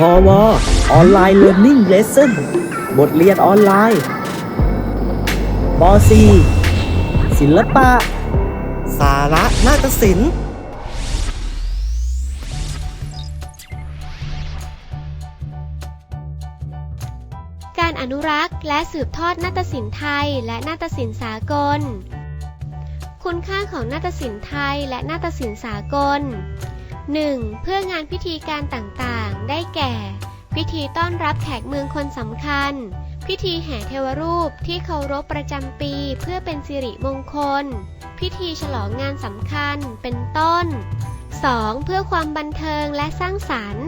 พอวออนไลน์เรียน i ิ g เลส s o n บทเรียนออนไลน์ป .4 ศิลปะ สาระนาฏศิลป์การอนุรักษ์และสืบทอดนาฏศิลป์ไทยและนาฏศิลป์สากล คุณค่าของนาฏศิลป์ไทยและนาฏศิลป์สากล 1. เพื่องานพิธีการต่างๆ ได้แก่ พิธีต้อนรับแขกเมืองคนสำคัญ พิธีแห่เทวรูปที่เคารพประจำปีเพื่อเป็นสิริมงคล พิธีฉลองงานสำคัญเป็นต้น 2. เพื่อความบันเทิงและสร้างสรรค์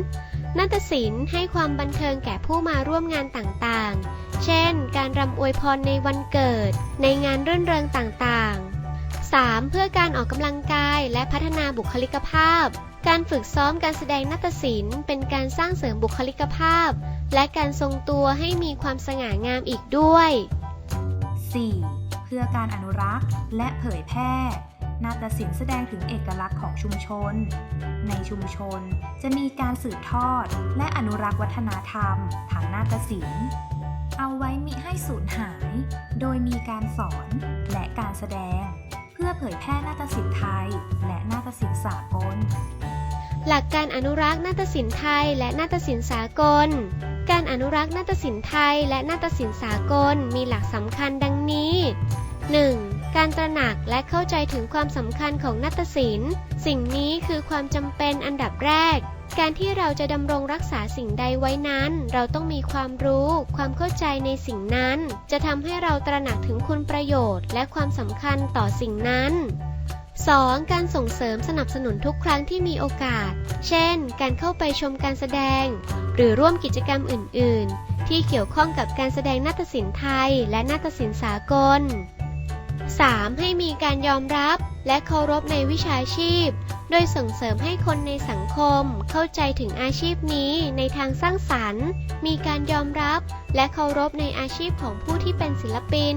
นาฏศิลป์ให้ความบันเทิงแก่ผู้มาร่วมงานต่างๆ เช่น การรำอวยพรในวันเกิด ในงานรื่นเริงต่างๆ 3. เพื่อการออกกำลังกายและพัฒนาบุคลิกภาพ การฝึกซ้อมการแสดงนาฏศิลป์เป็นการสร้างเสริมบุคลิกภาพ และการทรงตัวให้มีความสง่างามอีกด้วย 4. เพื่อการอนุรักษ์และเผยแพร่ นาฏศิลป์แสดงถึงเอกลักษณ์ของชุมชน ในชุมชนจะมีการสืบทอด และอนุรักษ์วัฒนธรรมทางนาฏศิลป์ เอาไว้มิให้สูญหาย โดยมีการสอนและการแสดง เพื่อเผยแพร่นาฏศิลป์ไทย และนาฏศิลป์สากล หลักการอนุรักษ์นาฏศิลป์ไทยและนาฏศิลป์สากล การอนุรักษ์นาฏศิลป์ไทยและนาฏศิลป์สากลมีหลักสำคัญดังนี้ 1. การตระหนักและเข้าใจถึงความสำคัญของนาฏศิลป์ สิ่งนี้คือความจำเป็นอันดับแรก การที่เราจะดำรงรักษาสิ่งใดไว้นั้น เราต้องมีความรู้ ความเข้าใจในสิ่งนั้น จะทำให้เราตระหนักถึงคุณประโยชน์ และความสำคัญต่อสิ่งนั้น 2. การส่งเสริมสนับสนุนทุกครั้งที่มีโอกาส เช่น การเข้าไปชมการแสดง หรือร่วมกิจกรรมอื่น ๆ ที่เกี่ยวข้องกับการแสดงนาฏศิลป์ไทย และนาฏศิลป์สากล 3. ให้มีการยอมรับและเคารพในวิชาชีพ โดยส่งเสริมให้คนในสังคม เข้าใจถึงอาชีพนี้ในทางสร้างสรรค์ มีการยอมรับและเคารพในอาชีพของผู้ที่เป็นศิลปิน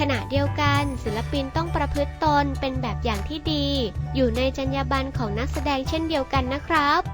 ขณะเดียวกันศิลปินต้องประพฤติตนเป็นแบบอย่างที่ดี อยู่ในจรรยาบรรณของนักแสดงเช่นเดียวกันนะครับ